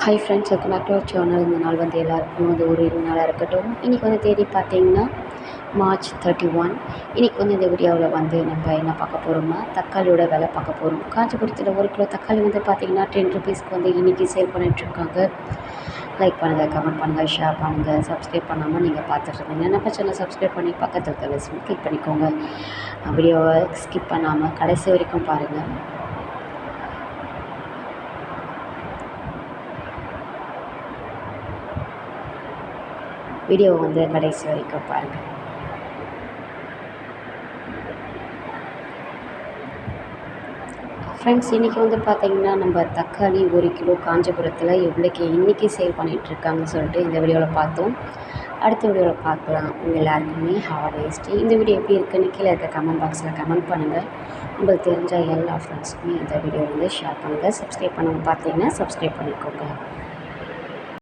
Hi friends welcome back to our channel இந்த நாள் வந்து எல்லாருக்கும் வந்து ஒரு நாளாக இருக்கட்டும். இன்றைக்கி வந்து தேதி பார்த்தீங்கன்னா மார்ச் தேர்ட்டி ஒன் இன்றைக்கி வந்து இந்த வீடியோவில் வந்து நம்ம என்ன பார்க்க போகிறோம்னா தக்காளியோட விலை பார்க்க போகிறோம் காஞ்சிபுரத்தில் ஒரு கிலோ தக்காளி வந்து பார்த்திங்கன்னா டென் ருபீஸ்க்கு வந்து இன்றைக்கி சேல் பண்ணிகிட்ருக்காங்க லைக் பண்ணுங்கள் கமெண்ட் பண்ணுங்கள் ஷேர் பண்ணுங்கள் சப்ஸ்கிரைப் பண்ணாமல் நீங்கள் பார்த்துட்டு இருந்தீங்க நம்ம சேனல் சப்ஸ்கிரைப் பண்ணி பக்கத்தில் இருக்க லிஸ்ட் கிளிக் பண்ணிக்கோங்க. வீடியோவை ஸ்கிப் பண்ணாமல் கடைசி வரைக்கும் பாருங்கள் வீடியோவை வந்து கடைசி வரைக்கும் பாருங்கள் ஃப்ரெண்ட்ஸ் இன்றைக்கி வந்து பார்த்திங்கன்னா நம்ம தக்காளி ஒரு கிலோ காஞ்சிபுரத்தில் எவ்வளோக்கு இன்றைக்கி சேல் பண்ணிகிட்ருக்காங்கன்னு சொல்லிட்டு இந்த வீடியோவில் பார்த்தோம். அடுத்த வீடியோவில் பார்க்கலாம். உங்கள் எல்லாருக்குமே ஹாவ் இந்த வீடியோ எப்படி இருக்குன்னு கீழே இருக்க கமெண்ட் பாக்ஸில் கமெண்ட் பண்ணுங்கள் உங்களுக்கு தெரிஞ்ச எல்லா ஃப்ரெண்ட்ஸுக்குமே இந்த வீடியோ வந்து ஷேர் பண்ணுங்கள் சப்ஸ்கிரைப் பண்ணவங்க பார்த்தீங்கன்னா சப்ஸ்கிரைப் பண்ணிக்கோங்க.